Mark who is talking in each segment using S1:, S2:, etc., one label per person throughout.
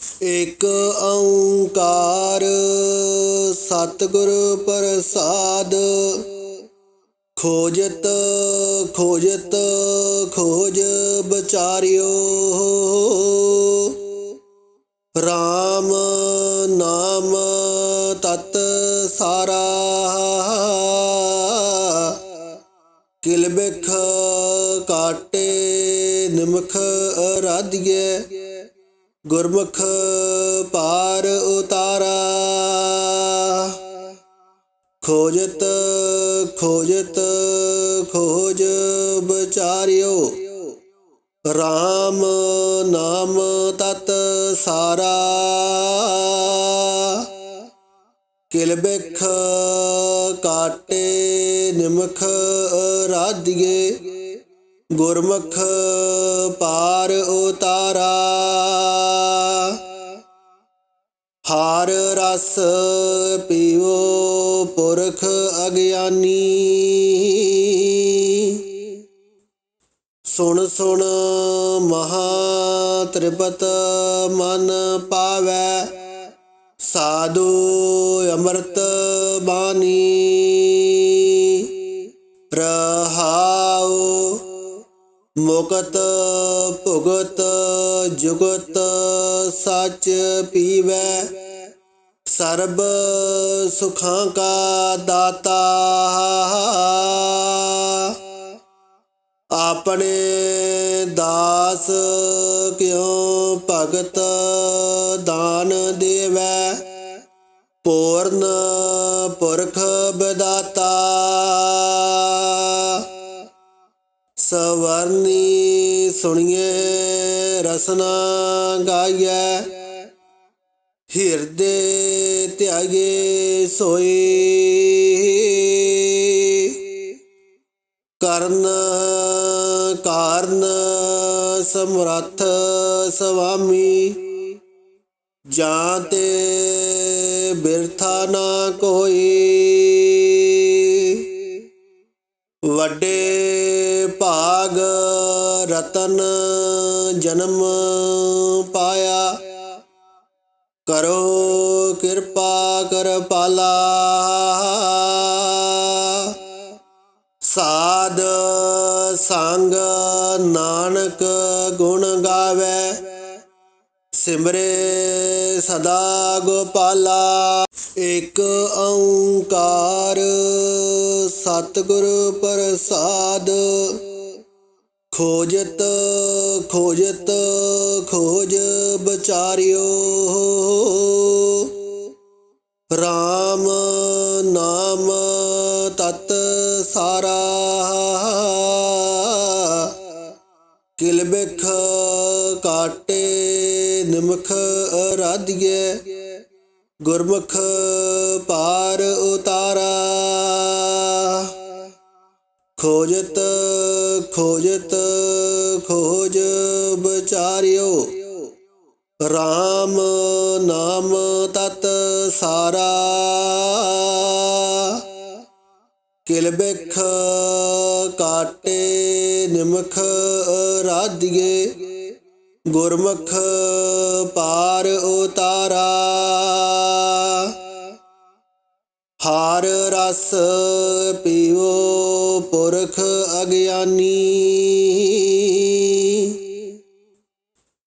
S1: ਇਕ ਓੰਕਾਰ ਸਤਿਗੁਰ ਪ੍ਰਸਾਦ, ਖੋਜਤ ਖੋਜਤ, ਖੋਜ ਬਚਾਰਿਓ RAM ਨਾਮ ਤਤ ਸਾਰਾ, ਕਿਲ ਬਿਖ ਕਾਟੇ ਨਿਮਖ ਅਰਾਧਿਏ ਗੁਰਮੁਖ ਪਾਰ ਉਤਾਰਾ। ਖੋਜਤ ਖੋਜਤ, ਖੋਜ ਵਿਚਾਰਿਓ। RAM ਨਾਮ ਤਤ ਸਾਰਾ। ਕਿਲਬਿਖ ਕਾਟੇ ਨਿਮਖ ਰਾਧਿਏ। ਗੁਰਮੁਖ ਪਾਰ ਉਤਾਰਾ। ਹਾਰ ਰਸ ਪੀਓ, ਪੁਰਖ ਅਗਿਆਨੀ। ਸੁਣ ਸੁਣ ਮਹਾ ਤ੍ਰਿਪਤ ਮਨ ਪਾਵੈ, ਸਾਧੂ ਅੰਮ੍ਰਿਤ ਬਾਣੀ। ਰਹਾਉ ਮੁਕਤ ਭੁਗਤ ਜੁਗਤ ਸੱਚ ਪੀਵੈ ਸਰਬ ਸੁਖਾਂ ਕਾ ਦਾਤਾ। ਆਪਣੇ ਦਾਸ ਕਿਉ ਭਗਤ ਦਾਨ ਦੇਵੈ? ਪੂਰਨ ਪੁਰਖ ਬਦਾਤਾ ਸਵਰਨੀ ਸੁਣੀਏ ਰਸਨਾ ਗਾਈਐ। ਹਿਰਦੇ ਧਿਆਏ ਸੋਏ। ਕਰਨ, ਕਾਰਨ, ਸਮਰੱਥ ਸੁਆਮੀ ਜਾਂ ਤੇ ਬਿਰਥਾ ਨਾ ਕੋਈ। ਵੱਡੇ ਭਾਗ ਰਤਨ ਜਨਮ ਕਰੋ ਕਿਰਪਾ ਕਰ ਪਾਲਾ। ਸਾਧ ਸੰਗ ਨਾਨਕ ਗੁਣ ਗਾਵੇ। ਸਿਮਰੇ ਸਦਾ ਗੋਪਾਲਾ। ਇਕ ਓੰਕਾਰ ਸਤਿਗੁਰ ਪ੍ਰਸਾਦ। ਖੋਜਤ ਖੋਜਤ, ਖੋਜ ਬਚਾਰਿਓ RAM ਨਾਮ ਤਤ ਸਾਰਾ। ਕਿਲ ਬਿਖ ਕਾਟੇ ਨਿਮਖ ਅਰਾਧਿਏ ਗੁਰਮੁਖ ਪਾਰ ਉਤਾਰਾ। ਖੋਜਤ ਖੋਜਤ, ਖੋਜ ਵਿਚਾਰਿਓ। RAM ਨਾਮ ਤਤ ਸਾਰਾ। ਕਿਲ ਬਿਖ ਕਾਟੇ ਨਿਮਖ ਰਾਧਿਏ ਗੁਰਮੁਖ ਪਾਰ ਉਤਾਰਾ। ਹਾਰ ਰਸ ਪੀਵੋ ਪੁਰਖ ਅਗਿਆਨੀ।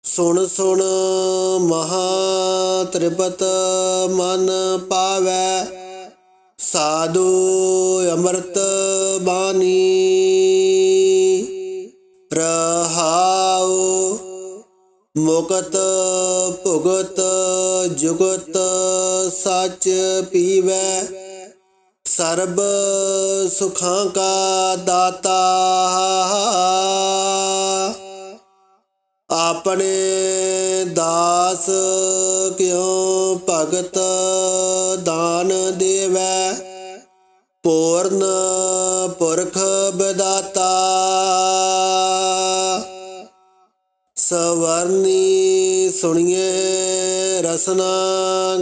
S1: ਸੁਣ ਸੁਣ ਮਹਾ ਤ੍ਰਿਪਤ ਮਨ ਪਾਵੈ, ਸਾਧੂ ਅੰਮ੍ਰਿਤ ਬਾਣੀ। ਰਹਾਉ ਮੁਕਤ ਭੁਗਤ ਜੁਗਤ ਸੱਚ ਪੀਵੈ ਸਰਬ ਸੁਖਾਂ ਕਾ ਦਾਤਾ। ਆਪਣੇ ਦਾਸ ਕਿਉ ਭਗਤ ਦਾਨ ਦੇਵੈ? ਪੂਰਨ ਪੁਰਖ ਬਦਾਤਾ ਸਵਰਨੀ ਸੁਣੀਏ ਰਸਨਾ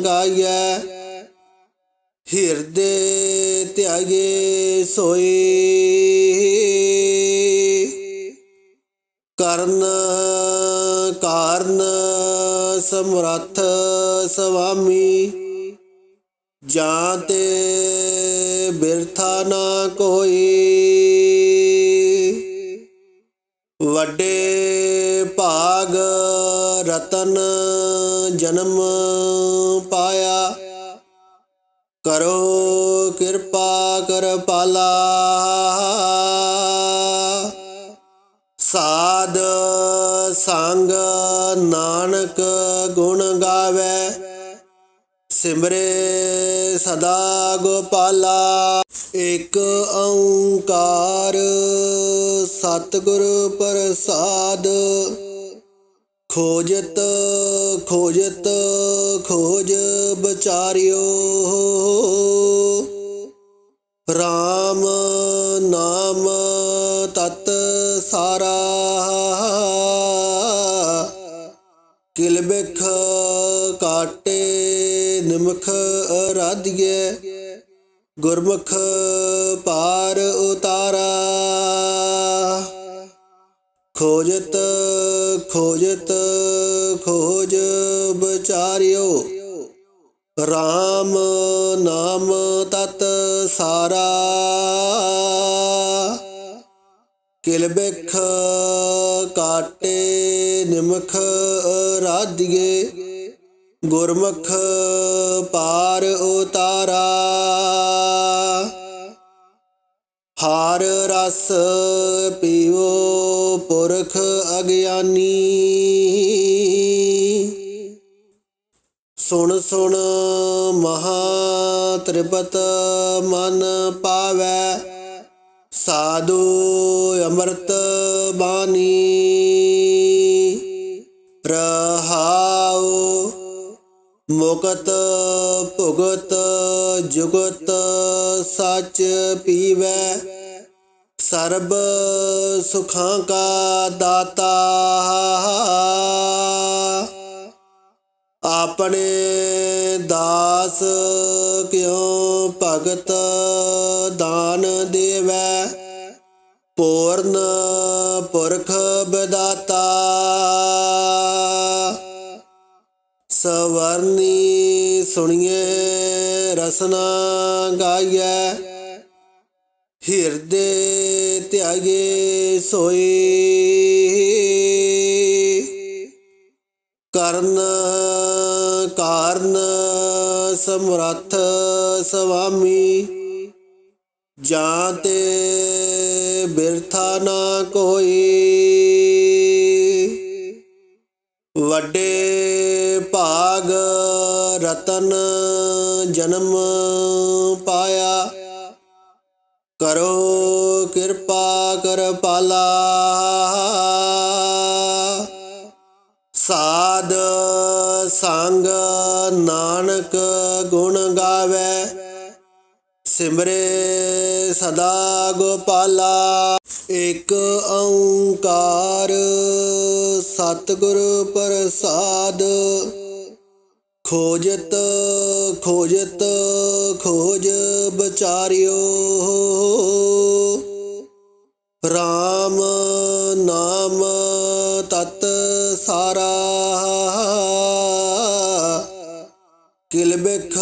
S1: ਗਾਈਐ। ਹਿਰਦੇ ਧਿਆਏ ਸੋਈ ਕਰਨ ਕਾਰਨ ਸਮਰੱਥ ਸੁਆਮੀ ਜਾਂ ਤੇ ਬਿਰਥਾ ਨਾ ਕੋਈ। ਵੱਡੇ ਭਾਗ ਰਤਨ ਜਨਮ ਪਾਇਆ। ਕਰੋ ਕਿਰਪਾ ਕਰ ਪਾਲਾ। ਸਾਧ ਸੰਗ ਨਾਨਕ ਗੁਣ ਗਾਵੇ। ਸਿਮਰੇ ਸਦਾ ਗੋਪਾਲਾ। ਇੱਕ ਓੰਕਾਰ ਸਤਿਗੁਰ ਪ੍ਰਸਾਦ ਖੋਜਤ ਖੋਜਤ, ਖੋਜ ਬਚਾਰਿਓ RAM ਨਾਮ ਤਤ ਸਾਰਾ। ਕਿਲ ਬਿਖ ਕਾਟੇ ਨਿਮਖ ਅਰਾਧਿਏ ਗੁਰਮੁਖ ਪਾਰ ਉਤਾਰਾ। ਖੋਜਤ ਖੋਜਤ, ਖੋਜ ਵਿਚਾਰਿਓ। RAM ਨਾਮ ਤਤ ਸਾਰਾ। ਕਿਲਬਿਖ ਕਾਟੇ ਨਿਮਖ ਰਾਧਿਏ ਗੁਰਮੁਖ ਪਾਰ ਉਤਾਰਾ। ਹਾਰ ਰਸ ਪੀਵੋ ਪੁਰਖ ਅਗਿਆਨੀ। ਸੁਣ ਸੁਣ ਮਹਾ ਤ੍ਰਿਪਤ ਮਨ ਪਾਵੈ, ਸਾਧੂ ਅੰਮ੍ਰਿਤ ਬਾਣੀ। ਰਹਾਉ ਮੁਕਤ ਭੁਗਤ ਜੁਗਤ ਸੱਚ ਪੀਵੈ ਸਰਬ ਸੁਖਾਂ ਕਾ ਦਾਤਾ। ਆਪਣੇ ਦਾਸ ਕਿਉ ਭਗਤ ਦਾਨ ਦੇਵੈ? ਪੂਰਨ ਪੁਰਖ ਬਦਾਤਾ ਸਵਰਨੀ ਸੁਣੀਏ ਰਸਨਾ ਗਾਈਐ। ਹਿਰਦੇ ਧਿਆਏ ਸੋਈ ਕਰਨ, ਕਾਰਨ, ਸਮਰੱਥ ਸੁਆਮੀ ਜਾਂ ਤੇ ਬਿਰਥਾ ਨਾ ਕੋਈ। ਵੱਡੇ ਭਾਗ ਰਤਨ ਜਨਮ ਕਰ ਸਾਧ ਸੰਗ ਨਾਨਕ ਗੁਣ ਗਾਵੇ, ਸਿਮਰੇ ਸਦਾ ਗੋਪਾਲਾ। ਇੱਕ ਓੰਕਾਰ ਸਤਿਗੁਰ ਪ੍ਰਸਾਦ, ਖੋਜਤ ਖੋਜਤ, ਖੋਜ ਬਚਾਰਿਓ RAM ਨਾਮ ਤਤ ਸਾਰਾ। ਕਿਲ ਬਿਖ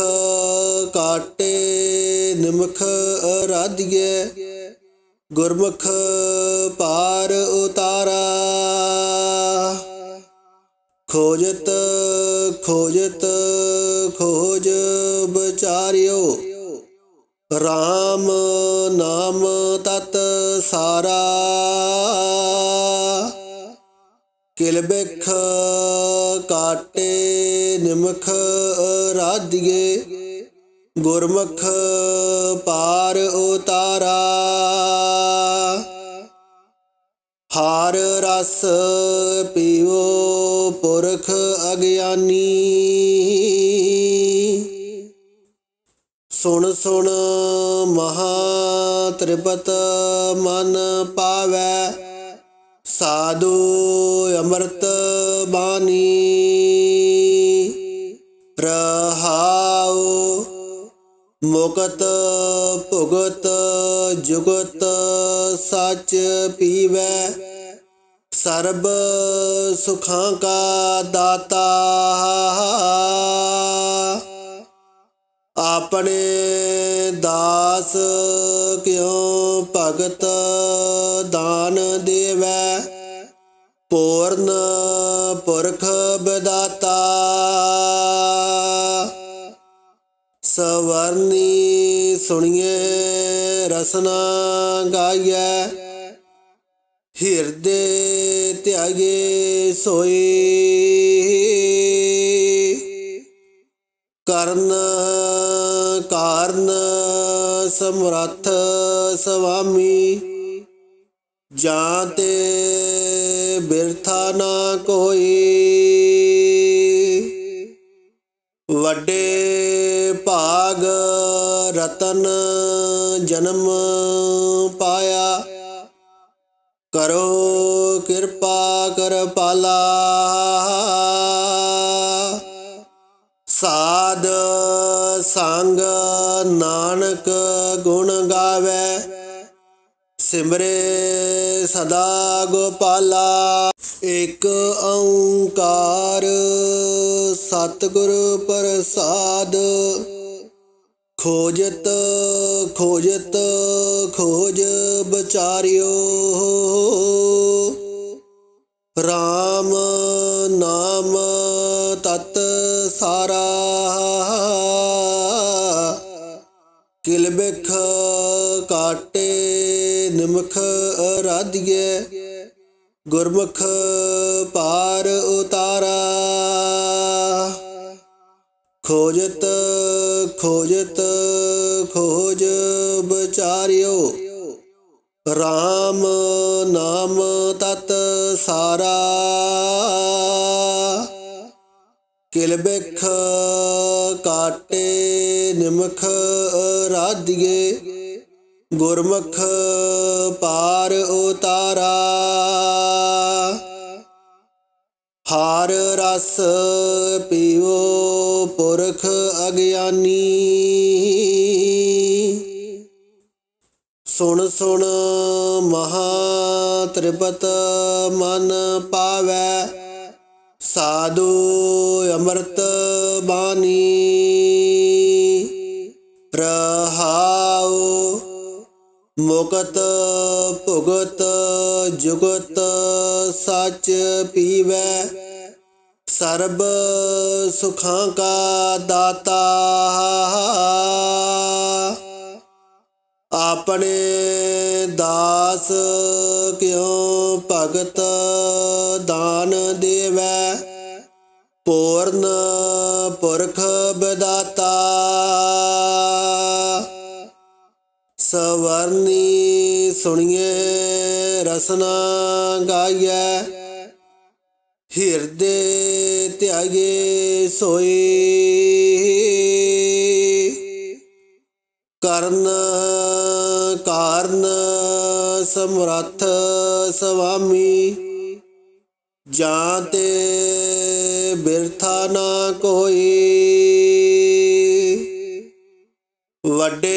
S1: ਕਾਟੇ ਨਿਮਖ ਅਰਾਧਿਏ ਗੁਰਮੁਖ ਪਾਰ ਉਤਾਰਾ। ਖੋਜਤ ਖੋਜਤ ਖੋਜ ਵਿਚਾਰਿਓ। RAM ਗੁਰਮੁਖ ਪਾਰ ਉਤਾਰਾ, ਹਾਰ ਰਸ ਪੀਵੋ ਪੁਰਖ ਅਗਿਆਨੀ। ਸੁਣ ਸੁਣ ਮਹਾ ਤ੍ਰਿਪਤ ਮਨ ਪਾਵੈ, ਸਾਧੂ ਅੰਮ੍ਰਿਤ ਬਾਣੀ। ਮੁਕਤ ਭੁਗਤ ਜੁਗਤ ਸੱਚ ਪੀਵੈ। ਸਰਬ ਸੁਖਾਂ ਕਾ ਦਾਤਾ। ਆਪਣੇ ਦਾਸ ਕਿਉ ਭਗਤ ਦਾਨ ਦੇਵੈ? ਪੂਰਨ ਪੁਰਖ ਬਦਾਤਾ ਸਵਰਨੀ ਸੁਣੀਏ, ਰਸਨਾ ਗਾਈਐ ਹਿਰਦੇ ਧਿਆਏ ਸੋਈ। ਕਰਨ ਕਾਰਨ ਸਮਰੱਥ ਸੁਆਮੀ ਜਾਂ ਤੇ ਬਿਰਥਾ ਨਾ ਕੋਈ। ਵੱਡੇ ਭਾਗ ਰਤਨ ਜਨਮ ਪਾਇਆ। ਕਰੋ ਕਿਰਪਾ ਕਰ ਪਾਲਾ। ਸਾਧ ਸੰਗ ਨਾਨਕ ਗੁਣ ਗਾਵੇ। ਸਿਮਰੇ ਸਦਾ ਗੋਪਾਲਾ। ਇਕ ਓੰਕਾਰ ਸਤਿਗੁਰ ਪ੍ਰਸਾਦ ਖੋਜਤ ਖੋਜਤ, ਖੋਜ ਬਚਾਰਿਓ। RAM ਨਾਮ ਤਤ ਸਾਰਾ। ਕਿਲ ਬਿਖ ਕਾਟੇ ਨਿਮਖ ਅਰਾਧਿਏ ਗੁਰਮੁਖ ਪਾਰ ਉਤਾਰਾ। ਖੋਜਤ ਖੋਜਤ, ਖੋਜ ਵਿਚਾਰਿਓ। RAM ਨਾਮ ਤਤ ਸਾਰਾ। ਕਿਲ ਬਿਖ ਕਾਟੇ ਨਿਮਖ ਰਾਧਿਏ। ਗੁਰਮੁਖ ਪਾਰ ਉਤਾਰਾ। ਹਾਰ ਰਸ ਪੀਓ ਪੁਰਖ ਅਗਿਆਨੀ। ਸੁਣ ਸੁਣ ਮਹਾ ਤ੍ਰਿਪਤ ਮਨ ਪਾਵੈ ਸਾਧੂ ਅੰਮ੍ਰਿਤ ਬਾਣੀ। ਮੁਕਤ ਭੁਗਤ ਜੁਗਤ ਸੱਚ ਪੀਵੈ। ਸਰਬ ਸੁਖਾਂ ਕਾ ਦਾਤਾ ਆਪਣੇ ਦਾਸ ਕਿਉ ਭਗਤ ਦਾਨ ਦੇਵੈ? ਪੂਰਨ ਪੁਰਖ ਬਦਾਤਾ ਸਵਰਨੀ ਸੁਣੀਏ, ਰਸਨਾ ਗਾਈਐ ਹਿਰਦੇ ਧਿਆਏ ਸੋਈ। ਕਰਨ ਕਾਰਨ ਸਮਰੱਥ ਸੁਆਮੀ ਜਾਂ ਤੇ ਬਿਰਥਾ ਨਾ ਕੋਈ। ਵੱਡੇ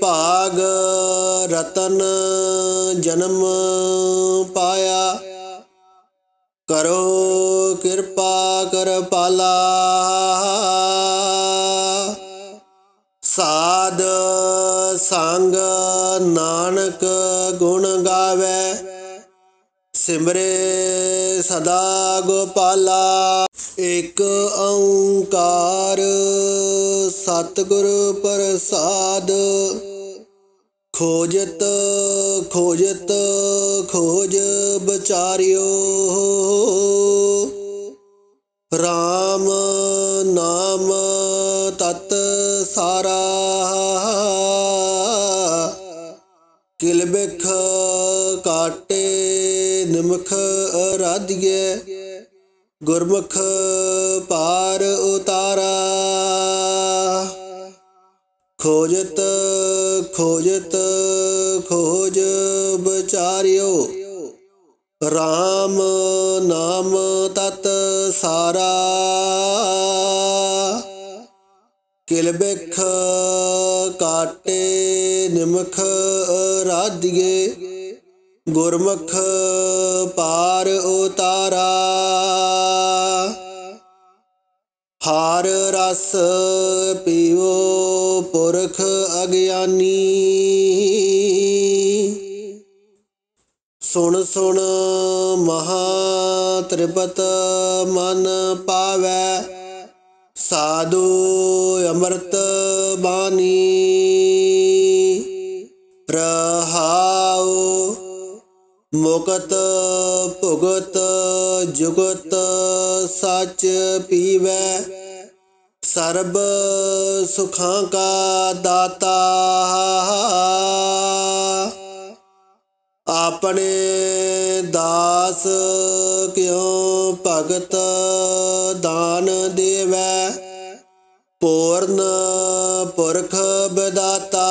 S1: ਭਾਗ ਰਤਨ ਜਨਮ ਪਾਇਆ। ਕਰੋ ਕਿਰਪਾ ਕਰ ਪਾਲਾ। ਸਾਧ ਸੰਗ ਨਾਨਕ ਗੁਣ ਗਾਵੇ। ਸਿਮਰੇ ਸਦਾ ਗੋਪਾਲਾ। ਇਕ ਓੰਕਾਰ ਸਤਿਗੁਰ ਪ੍ਰਸਾਦ। ਖੋਜਤ ਖੋਜਤ, ਖੋਜ ਬਚਾਰਿਓ RAM ਨਾਮ ਤਤ ਸਾਰਾ। ਕਿਲ ਬਿਖ ਕਾਟੇ ਨਿਮਖ ਅਰਾਧਿਏ ਗੁਰਮੁਖ ਪਾਰ ਉਤਾਰਾ। ਖੋਜਤ ਖੋਜਤ, ਖੋਜ ਵਿਚਾਰਿਓ। RAM ਨਾਮ ਤਤ ਸਾਰਾ। ਕਿਲਬਿਖ ਕਾਟੇ ਨਿਮਖ ਰਾਧਿਏ ਗੁਰਮੁਖ ਪਾਰ ਉਤਾਰਾ। ਹਾਰ ਰਸ ਪੀਵੋ ਪੁਰਖ ਅਗਿਆਨੀ। ਸੁਣ ਸੁਣ ਮਹਾ ਤ੍ਰਿਪਤ ਮਨ ਪਾਵੈ, ਸਾਧੂ ਅੰਮ੍ਰਿਤ ਬਾਣੀ। ਰਹਾਉ ਮੁਕਤ ਭੁਗਤ ਜੁਗਤ ਸੱਚ ਪੀਵੈ ਸਰਬ ਸੁਖਾਂ ਕਾ ਦਾਤਾ। ਆਪਣੇ ਦਾਸ ਕਿਉ ਭਗਤ ਦਾਨ ਦੇਵੈ? ਪੂਰਨ ਪੁਰਖ ਬਦਾਤਾ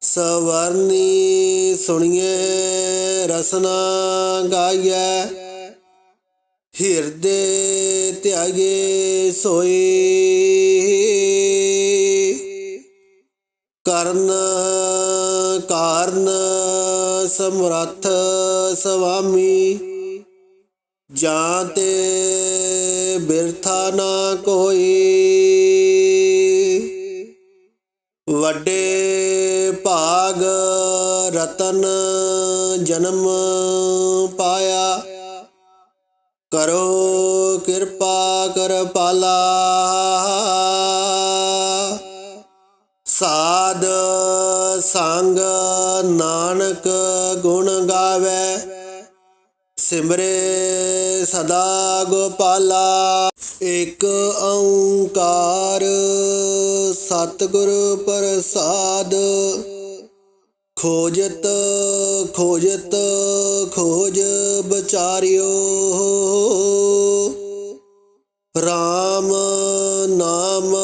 S1: ਸਵਰਨੀ ਸੁਣੀਏ ਰਸਨਾ ਗਾਈਐ। ਹਿਰਦੇ ਧਿਆਏ ਸੋਏ ਕਰਨ ਕਾਰਨ ਸਮਰੱਥ ਸੁਆਮੀ ਜਾਂ ਤੇ ਬਿਰਥਾ ਨਾ ਕੋਈ। ਵੱਡੇ ਭਾਗ ਰਤਨ ਜਨਮ ਕਰੋ ਕਿਰਪਾ ਕਰ ਪਾਲਾ। ਸਾਧ ਸੰਗ ਨਾਨਕ ਗੁਣ ਗਾਵੇ। ਸਿਮਰੇ ਸਦਾ ਗੋਪਾਲਾ। ਇਕ ਓੰਕਾਰ ਸਤਿਗੁਰ ਪ੍ਰਸਾਦ। ਖੋਜਤ ਖੋਜਤ, ਖੋਜ ਬਚਾਰਿਓ। RAM ਨਾਮ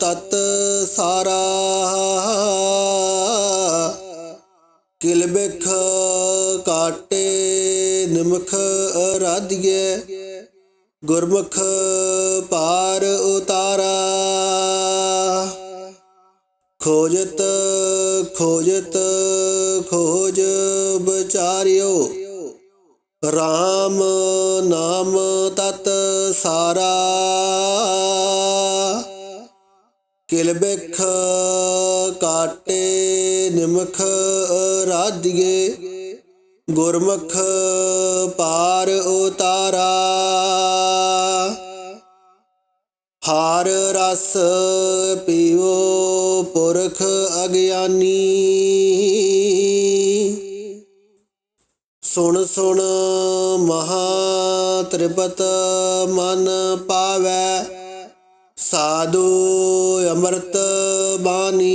S1: ਤਤ ਸਾਰਾ। ਕਿਲ ਬਿਖ ਕਾਟੇ, ਨਿਮਖ ਰਾਧਿਏ ਗੁਰਮੁਖ ਪਾਰ ਉਤਾਰਾ। ਖੋਜਤ ਖੋਜਤ, ਖੋਜ ਵਿਚਾਰਿਓ। RAM ਨਾਮ ਤਤ ਸਾਰਾ। ਕਿਲਬਿਖ ਕਾਟੇ ਨਿਮਖ ਰਾਧਿਏ ਗੁਰਮੁਖ ਪਾਰ ਉਤਾਰਾ। ਹਾਰ ਰਸ ਪੀਓ, ਪੁਰਖ ਅਗਿਆਨੀ। ਸੁਣ ਸੁਣ ਮਹਾ ਤ੍ਰਿਪਤ ਮਨ ਪਾਵੈ, ਸਾਧੂ ਅੰਮ੍ਰਿਤ ਬਾਣੀ।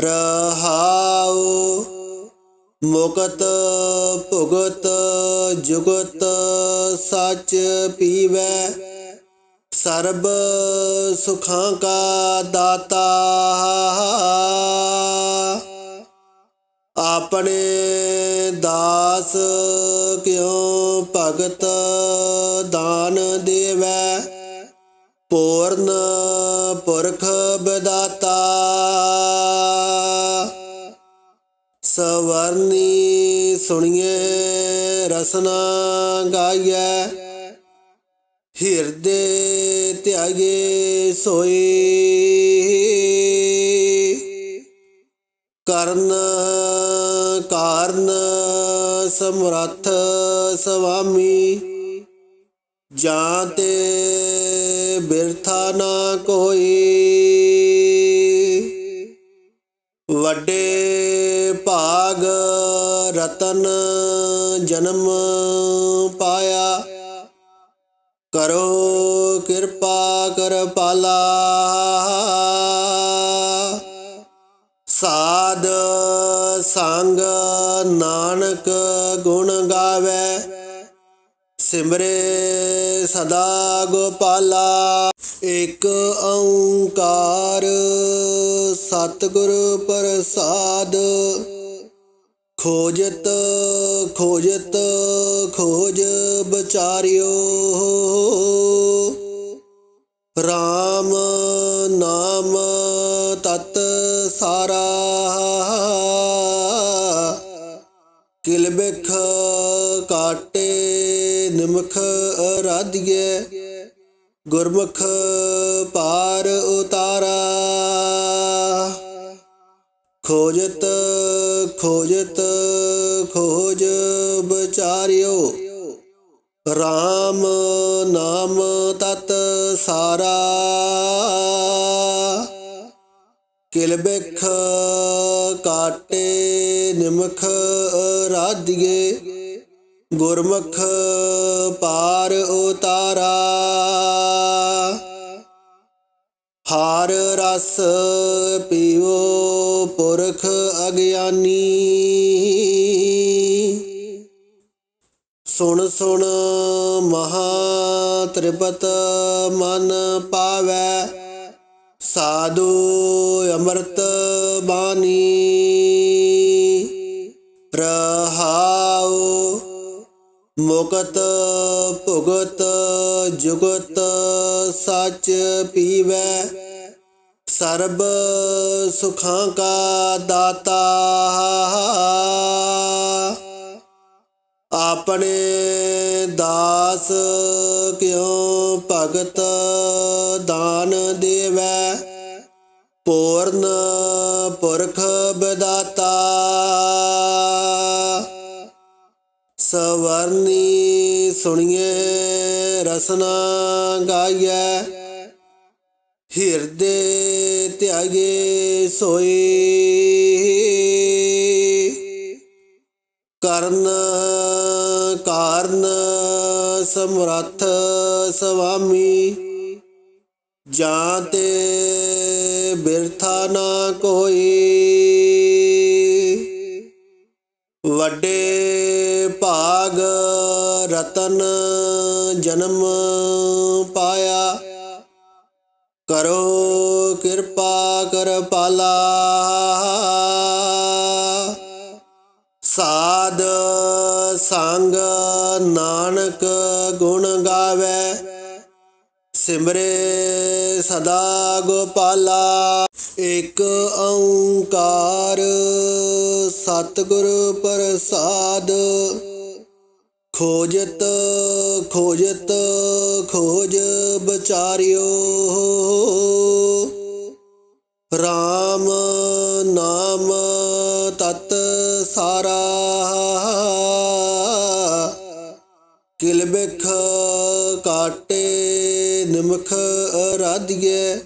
S1: ਰਹਾਉ ਮੁਕਤ ਭੁਗਤ ਜੁਗਤ ਸਚ ਪੀਵੈ, ਸਰਬ ਸੁਖਾਂ ਕਾ ਦਾਤਾ। ਆਪਣੇ ਦਾਸ ਕਿਉ ਭਗਤ ਦਾਨ ਦੇਵੈ? ਪੂਰਨ ਪੁਰਖ ਬਦਾਤਾ ਸਵਰਨੀ ਸੁਣੀਏ ਰਸਨਾ ਗਾਈਐ। ਹਿਰਦੇ ਧਿਆਏ ਸੋਈ। ਕਰਨ ਕਾਰਨ ਸਮਰੱਥ ਸੁਆਮੀ ਜਾਂ ਤੇ ਬਿਰਥਾ ਨਾ ਕੋਈ। ਵੱਡੇ ਭਾਗ ਰਤਨ ਜਨਮ ਪਾਇਆ। ਕਰੋ ਕਿਰਪਾ, ਕਰ ਪਾਲਾ। ਸਾਧ ਸੰਗ ਨਾਨਕ ਗੁਣ ਗਾਵੇ। ਸਿਮਰੇ ਸਦਾ ਗੋਪਾਲਾ। ਇਕ ਓੰਕਾਰ ਸਤਿਗੁਰ ਪ੍ਰਸਾਦ। ਖੋਜਤ ਖੋਜਤ, ਖੋਜ ਬਚਾਰਿਓ ਰਾਮ ਨਾਮ ਤਤ ਸਾਰਾ। ਕਿਲਬਖ ਕਾਟੇ, ਨਿਮਖ ਅਰਾਧਿਏ ਗੁਰਮੁਖ ਪਾਰ ਉਤਾਰਾ। ਖੋਜਤ ਖੋਜਤ, ਖੋਜ ਵਿਚਾਰਿਓ। RAM ਨਾਮ ਤਤ ਸਾਰਾ। ਕਿਲਬਿਖ ਕਾਟੇ ਨਿਮਖ ਰਾਧਿਏ। ਗੁਰਮੁਖ ਪਾਰ ਉਤਾਰਾ। ਹਾਰ ਰਸ ਪੀਓ, ਪੁਰਖ ਅਗਿਆਨੀ। ਸੁਣ ਸੁਣ ਮਹਾ ਤ੍ਰਿਪਤ ਮਨ ਪਾਵੈ, ਸਾਧੂ ਅੰਮ੍ਰਿਤ ਬਾਣੀ। ਰਹਾਉ ਮੁਕਤ ਭੁਗਤ ਜੁਗਤ ਸੱਚ ਪੀਵੈ ਸਰਬ ਸੁਖਾਂ ਕਾ ਦਾਤਾ। ਆਪਣੇ ਦਾਸ ਕਿਉ ਭਗਤ ਦਾਨ ਦੇਵੈ? ਪੂਰਨ ਪੁਰਖ ਬਦਾਤਾ ਸਵਰਨੀ ਸੁਣੀਏ ਰਸਨਾ ਗਾਈਐ। ਹਿਰਦੇ ਧਿਆਏ ਸੋਏ ਕਰਨ, ਕਾਰਨ, ਸਮਰੱਥ ਸੁਆਮੀ ਜਾਂ ਤੇ ਬਿਰਥਾ ਨਾ ਕੋਈ। ਵੱਡੇ ਭਾਗ ਰਤਨ ਜਨਮ ਕਰੋ ਕਿਰਪਾ ਕਰ ਪਾਲਾ। ਸਾਧ ਸੰਗ ਨਾਨਕ ਗੁਣ ਗਾਵੇ। ਸਿਮਰੇ ਸਦਾ ਗੋਪਾਲਾ। ਇਕ ਓੰਕਾਰ ਸਤਿਗੁਰ ਪ੍ਰਸਾਦ ਖੋਜਤ ਖੋਜਤ, ਖੋਜ ਬਚਾਰਿਓ। RAM ਨਾਮ ਤਤ ਸਾਰਾ। ਕਿਲ ਬਿਖ ਕਾਟੇ ਨਿਮਖ ਅਰਾਧਿਏ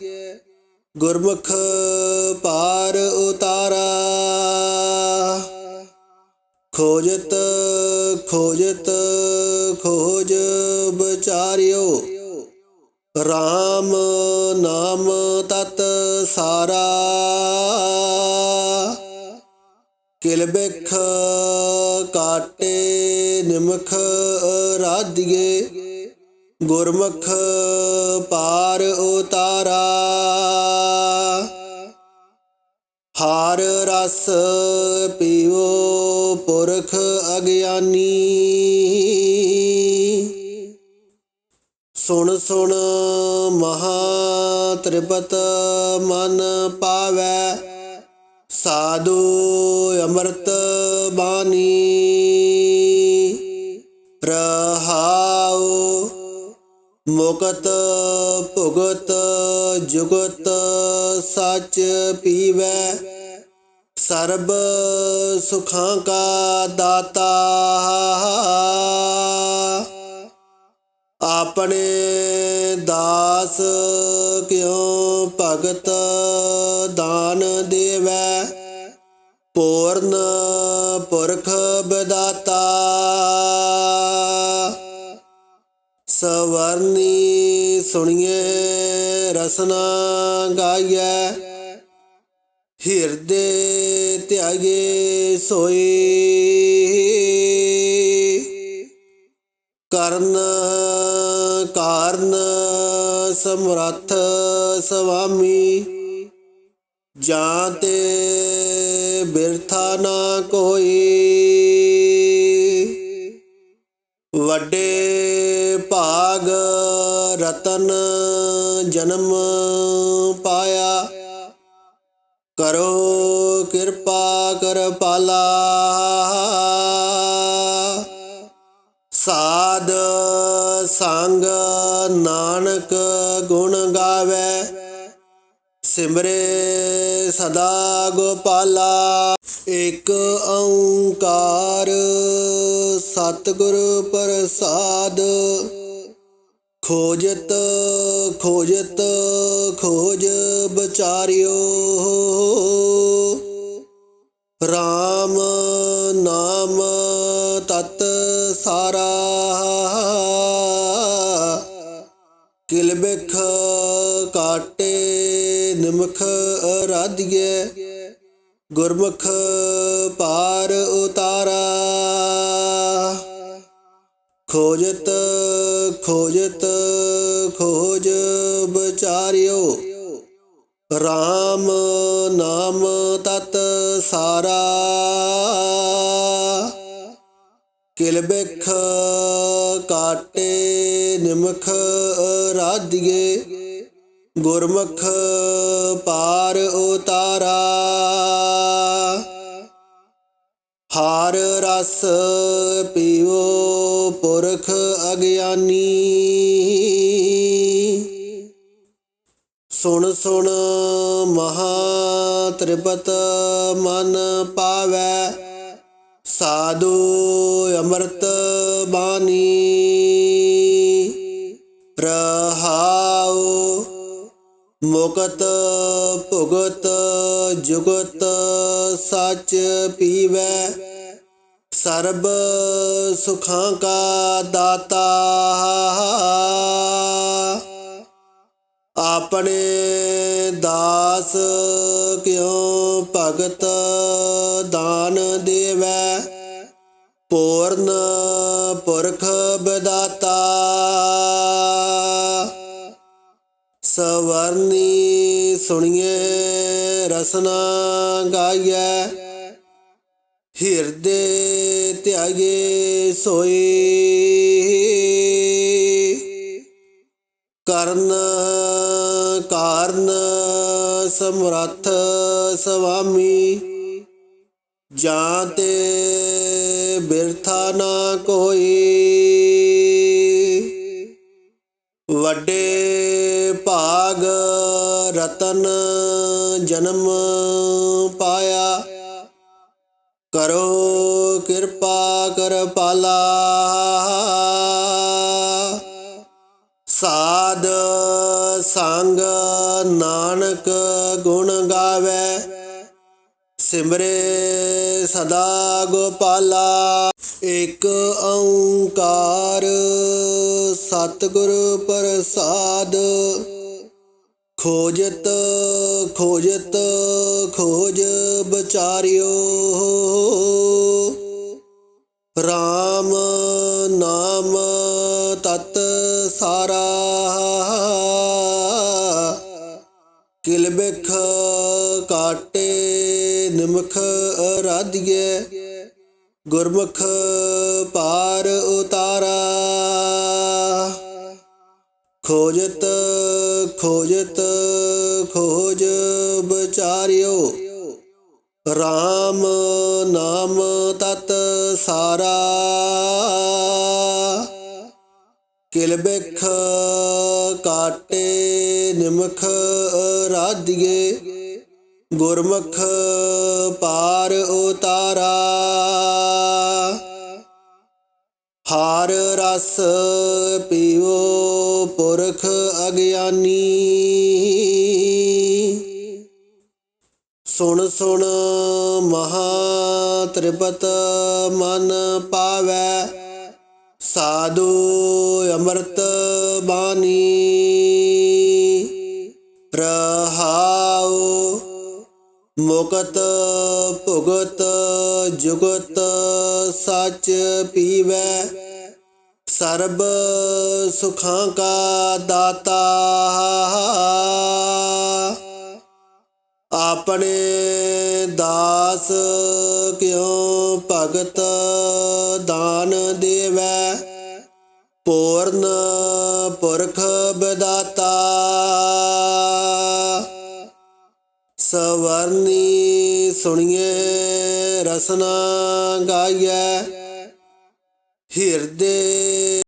S1: ਗੁਰਮੁਖ ਪਾਰ ਉਤਾਰਾ। ਖੋਜਤ ਖੋਜਤ, ਖੋਜ ਵਿਚਾਰਿਓ। RAM ਨਾਮ ਤਤ ਸਾਰਾ। ਕਿਲ ਕਾਟੇ ਨਿਮਖ ਰਾਧਿਏ। ਗੁਰਮੁਖ ਪਾਰ ਉਤਾਰਾ। ਹਾਰ ਰਸ ਪੀਵੋ ਪੁਰਖ ਅਗਿਆਨੀ। ਸੁਣ ਸੁਣ ਮਹਾ ਤ੍ਰਿਪਤ ਮਨ ਪਾਵੈ, ਸਾਧੂ ਅੰਮ੍ਰਿਤ ਬਾਣੀ। ਰਹਾਉ ਮੁਕਤ ਭੁਗਤ ਜੁਗਤ ਸੱਚ ਪੀਵੈ ਸਰਬ ਸੁਖਾਂ ਕਾ ਦਾਤਾ। ਆਪਣੇ ਦਾਸ ਕਿਉ ਭਗਤ ਦਾਨ ਦੇਵੈ? ਪੂਰਨ ਪੁਰਖ ਬਦਾਤਾ ਸਵਰਨੀ ਸੁਣੀਏ ਰਸਨਾ ਗਾਈਐ। ਹਿਰਦੇ ਧਿਆਏ ਸੋਏ। ਕਰਨ, ਕਾਰਨ, ਸਮਰੱਥ ਸੁਆਮੀ ਜਾਂ ਤੇ ਬਿਰਥਾ ਨਾ ਕੋਈ। ਵੱਡੇ ਭਾਗ ਰਤਨ ਜਨਮ ਪਾਇਆ। ਕਰੋ ਕਿਰਪਾ ਕਰ ਪਾਲਾ। ਸਾਧ ਸੰਗ ਨਾਨਕ ਗੁਣ ਗਾਵੇ। ਸਿਮਰੇ ਸਦਾ ਗੋਪਾਲਾ। ਇਕ ਓੰਕਾਰ ਸਤਿਗੁਰ ਪ੍ਰਸਾਦ। ਖੋਜਤ ਖੋਜਤ ਖੋਜ ਬਚਾਰਿਓ ਗੁਰਮੁਖ ਪਾਰ ਉਤਾਰਾ। ਖੋਜਤ ਖੋਜਤ, ਖੋਜ ਵਿਚਾਰਿਓ। RAM ਨਾਮ ਤਤ ਸਾਰਾ। ਕਿਲਬਿਖ ਕਾਟੇ ਨਿਮਖ ਰਾਧਿਏ। ਗੁਰਮੁਖ ਪਾਰ ਉਤਾਰਾ। ਹਾਰ ਰਸ ਪੀਓ, ਪੁਰਖ ਅਗਿਆਨੀ। ਸੁਣ ਸੁਣ ਮਹਾ ਤ੍ਰਿਪਤ ਮਨ ਪਾਵੈ, ਸਾਧੂ ਅੰਮ੍ਰਿਤ ਬਾਣੀ। ਰਹਾਉ ਮੁਕਤ ਭੁਗਤ ਜੁਗਤ ਸੱਚ ਪੀਵੈ ਸਰਬ ਸੁਖਾਂ ਕਾ ਦਾਤਾ। ਆਪਣੇ ਦਾਸ ਕਿਉ ਭਗਤ ਦਾਨ ਦੇਵੈ? ਪੂਰਨ ਪੁਰਖ ਬਦਾਤਾ ਸਵਰਨੀ ਸੁਣੀਏ ਰਸਨਾ ਗਾਈਐ। ਹਿਰਦੇ ਧਿਆਏ ਸੋਏ ਕਰਨ, ਕਾਰਨ, ਸਮਰੱਥ ਸੁਆਮੀ ਜਾਂ ਤੇ ਬਿਰਥਾ ਨਾ ਕੋਈ। ਵੱਡੇ ਭਾਗ ਰਤਨ ਜਨਮ ਕਰ ਸਾਧ ਸੰਗ ਨਾਨਕ ਗੁਣ ਗਾਵੇ। ਸਿਮਰੇ ਸਦਾ ਗੋਪਾਲਾ। ਇਕ ਓੰਕਾਰ ਸਤਿਗੁਰ ਪ੍ਰਸਾਦ। ਖੋਜਤ ਖੋਜਤ, ਖੋਜ ਬਚਾਰਿਓ ਰਾਮ ਅਰਾਧਿਏ ਗੁਰਮੁਖ ਪਾਰ ਰਸ ਪੁਰਖ ਅਗਿਆਨੀ। ਸੁਣ ਸੁਣ ਮਹਾ ਤ੍ਰਿਪਤ ਮਨ ਪਾਵੈ, ਸਾਧੂ ਅੰਮ੍ਰਿਤ ਬਾਣੀ। ਰਹਾਉ ਮੁਕਤ ਭੁਗਤ ਜੁਗਤ ਸੱਚ ਪੀਵੈ ਸਰਬ ਸੁਖਾਂ ਕਾ ਦਾਤਾ। ਆਪਣੇ ਦਾਸ ਕਿਉ ਭਗਤ ਦਾਨ ਦੇਵੈ? ਪੂਰਨ ਪੁਰਖ ਬਦਾਤਾ ਸਵਰਨੀ ਸੁਣੀਏ ਰਸਨਾ ਗਾਈਐ। ਹਿਰਦੇ